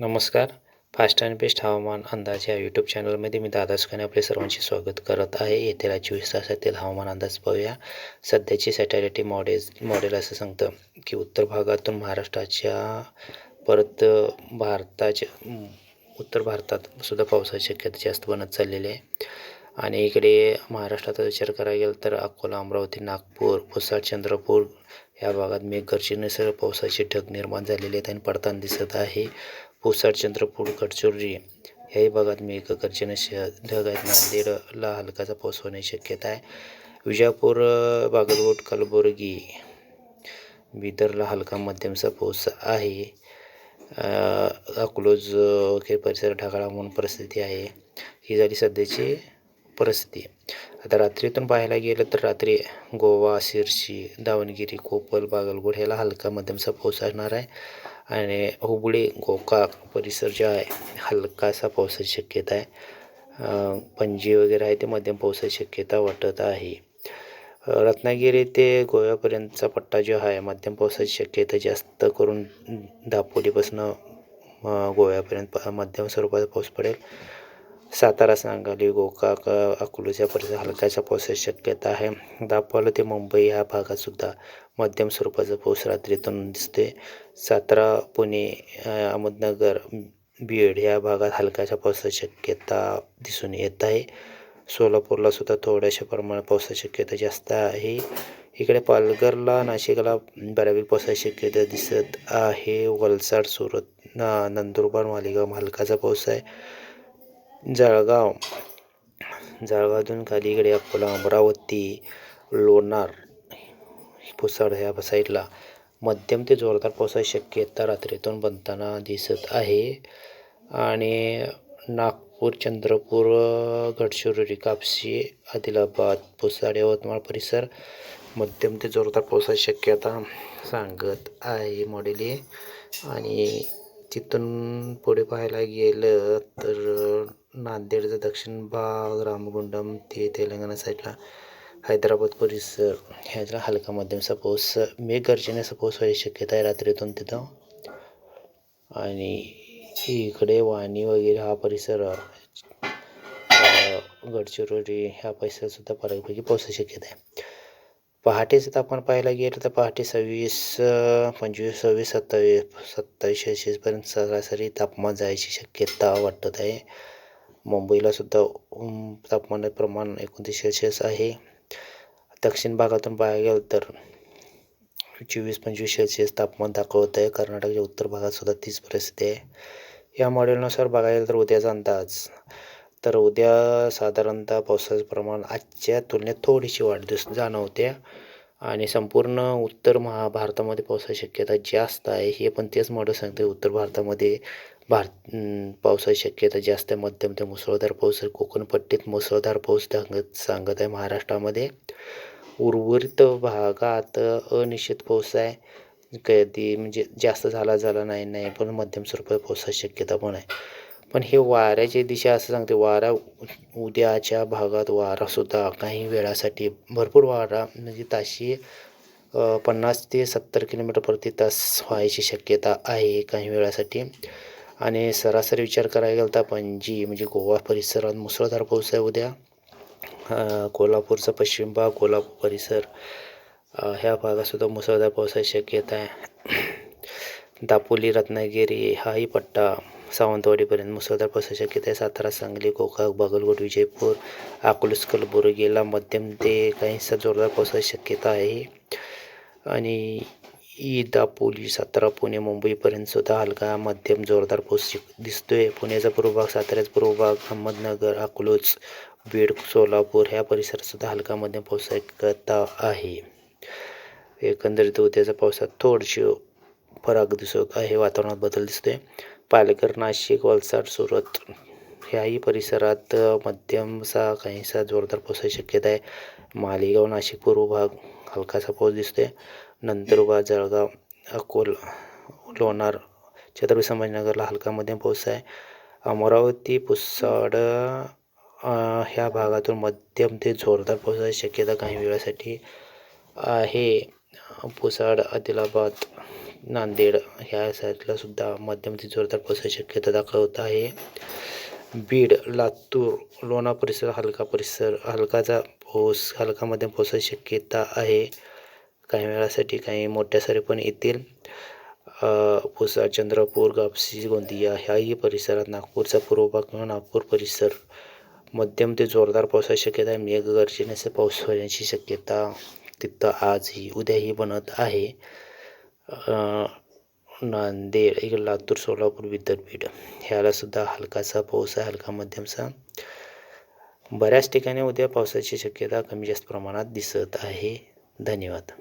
नमस्कार. Fast and best हवामान अंदाज या यूट्यूब चॅनलमध्ये मी दादा सुखाने आपले सर्वांचे स्वागत करत आहे. येत्या चोवीस तासातील हवामान अंदाज पाहूया. सध्याची सॅटॅलिटी मॉडेल मॉडेल असं सांगतं की उत्तर भागातून महाराष्ट्राच्या परत भारताच्या उत्तर भारतात सुद्धा पावसाची शक्यता जास्त बनत चाललेली आहे. आणि इकडे महाराष्ट्राचा विचार करायला गेला तर अकोला अमरावती नागपूर पुसाड चंद्रपूर या भागात मेघगर्जनेसह पावसाचे ढग निर्माण झालेले आहेत आणि पडताना दिसत आहे. पुसाड चंद्रपूर गडचिरोली याही भागात मेघगर्जनेसह ढग आहेत. नांदेडला हलकाचा पाऊस होण्याची शक्यता आहे. विजापूर बागलकोट कलबुर्गी बिदरला हलका मध्यमचा पाऊस आहे. अकलोज अकलूज वगैरे परिसर ढगाळा म्हणून परिस्थिती आहे. ही झाली सध्याची परिस्थिती. आता रात्रीतून पाहायला गेलं तर रात्री गोवा शिर्शी दावणगिरी कोपल बागलकोट ह्याला हलका मध्यमचा पाऊस असणार आहे. आणि हुबळी गोकाक परिसर जे आहे हलकासा पावसाची शक्यता आहे. पणजी वगैरे आहे ते मध्यम पावसाची शक्यता वाटत आहे. रत्नागिरी ते गोव्यापर्यंतचा पट्टा जो आहे मध्यम पावसाची शक्यता जास्त करून दापोलीपासून गोव्यापर्यंत प- मध्यम स्वरूपाचा पाऊस पडेल. सातारा सांगली गोकाक क या परिसरात हलकाच्या पावसाची शक्यता आहे. दापोली ते मुंबई ह्या भागातसुद्धा मध्यम स्वरूपाचा पाऊस रात्रीतून दिसते सातारा पुणे अहमदनगर बीड या भागात हलक्याच्या पावसाची शक्यता दिसून येत आहे. सोलापूरला सुद्धा थोड्याशा प्रमाणात पावसाची शक्यता जास्त आहे. इकडे पालघरला नाशिकला बऱ्यापैकी पावसाची शक्यता दिसत आहे. वलसाड सुरत नंदुरबार मालेगाव हलकाचा पाऊस आहे. जळगाव. जळगावातून खाली इकडे अकोला अमरावती लोणार पुसाड ह्या साईडला मध्यम ते जोरदार पावसाची शक्यता रात्रीतून बनताना दिसत आहे. आणि नागपूर चंद्रपूर गडचिरोली कापशी आदिलाबाद पुसाड यवतमाळ परिसर मध्यम ते जोरदार पावसाची शक्यता सांगत आहे मॉडेल आणि तिथून पुढे पाहायला गेलं तर नांदेडचं दक्षिण भाग रामगुंडम ते तेलंगणा साईडला हैदराबाद परिसर ह्याला हलका मध्यमचा पाऊस मेघगर्जनेचा पाऊस व्हायची शक्यता आहे रात्रीतून तिथं. आणि इकडे वाणी वगैरे हा परिसर गडचिरोली ह्या परिसरसुद्धा बऱ्यापैकी पावसाची शक्यता आहे पहाटेचं तापमान पाहायला गेलं तर पहाटे सव्वीस पंचवीस सव्वीस सत्तावीस सत्तावीस सेल्सिअसपर्यंत सरासरी तापमान जायची शक्यता वाटत आहे. मुंबईला सुद्धा प्रमाण एकोणतीस सेल्सिअस आहे. दक्षिण भागातून पाहायला गेलं तर चोवीस पंचवीस सेल्सिअस तापमान दाखवत आहे. कर्नाटकच्या उत्तर भागात सुद्धा तीच परिस्थिती आहे. या मॉडेलनुसार बघायला गेलं तर उद्याचा अंदाज. तर उद्या साधारणतः पावसाचं प्रमाण आजच्या तुलनेत थोडीशी वाढ दिस जाणवते. आणि संपूर्ण उत्तर महा भारतामध्ये पावसाची शक्यता जास्त आहे. हे पण तेच मॉडेल सांगते उत्तर भारतामध्ये भारत पावसाची शक्यता जास्त आहे. मध्यम ते मुसळधार पाऊस कोकणपट्टीत कोकण पट्टीत मुसळधार पाऊस सांगत सांगत आहे महाराष्ट्रामध्ये. उर्वरित भागात अनिश्चित पाऊस आहे. कधी म्हणजे जास्त झाला झाला नाही नाही पण मध्यम स्वरूपात पावसाची शक्यता पण आहे. पण हे वाऱ्याची दिशा असं सांगते. वारा उद्याच्या भागात वारासुद्धा काही वेळासाठी भरपूर वारा म्हणजे ताशी पन्नास ते सत्तर किलोमीटर प्रति तास व्हायची शक्यता आहे काही वेळासाठी. आणि सरासरी विचार करायला गेला तर पणजी म्हणजे गोवा परिसरात मुसळधार पाऊस आहे उद्या कोल्हापूरचा पश्चिम भाग कोल्हापूर परिसर ह्या भागातसुद्धा मुसळधार पावसाची शक्यता आहे. दापोली रत्नागिरी हाही पट्टा सावंतवाडीपर्यंत मुसळधार पावसाची शक्यता आहे. सातारा सांगली गोकाक बागलकोट विजयपूर अकलूज कलबुर्गीला मध्यम ते काहीसा जोरदार पावसाची शक्यता आहे. आणि ई दापोली सातारा पुणे मुंबईपर्यंत सुद्धा हलका मध्यम जोरदार पाऊस दिसतोय. पुण्याचा पूर्व भाग साताऱ्याचा पूर्व भाग अहमदनगर अकलोज बीड सोलापूर ह्या परिसरात सुद्धा हलका मध्यम पाऊस ऐकता आहे. एकंदरीत उद्याचा पावसात थोडीशी फरक दिसत आहे. वातावरणात बदल दिसतोय. पालघर नाशिक वलसाड सुरत ह्याही परिसरात मध्यमचा काहीसा जोरदार पावसाची शक्यता आहे. मालेगाव नाशिक पूर्व भाग हलकासा पाऊस दिसतोय. नंदुरबार जळगाव अकोला लोणार छत्रपती संभाजीनगरला हलका मध्यम पाऊस आहे. अमरावती पुसाड ह्या भागातून मध्यम ते जोरदार पावसाची शक्यता काही वेळासाठी आहे. पुसाड आदिलाबाद नांदेड ह्या साईडला सुद्धा मध्यम ते जोरदार पावसाची शक्यता दाखवत आहे. बीड लातूर लोणा परिसर हलका परिसर हलकाचा पाऊस हलका मध्यम पावसाची शक्यता आहे. काही वेळासाठी काही मोठ्या सरी पण येतील. पुसा चंद्रपूर कापसी गोंदिया ह्याही परिसरात नागपूरचा पूर्व भाग किंवा नागपूर परिसर. मध्यम ते जोरदार पावसाची शक्यता आहे मेघगर्जनेचे पाऊस होण्याची शक्यता तिथं आजही उद्याही बनत आहे. नांदेड इकडे लातूर सोलापूर विद्यापीठ ह्यालासुद्धा हलकासा पाऊस आहे हलका मध्यमचा बऱ्याच ठिकाणी उद्या पावसाची शक्यता कमी जास्त प्रमाणात दिसत आहे. धन्यवाद.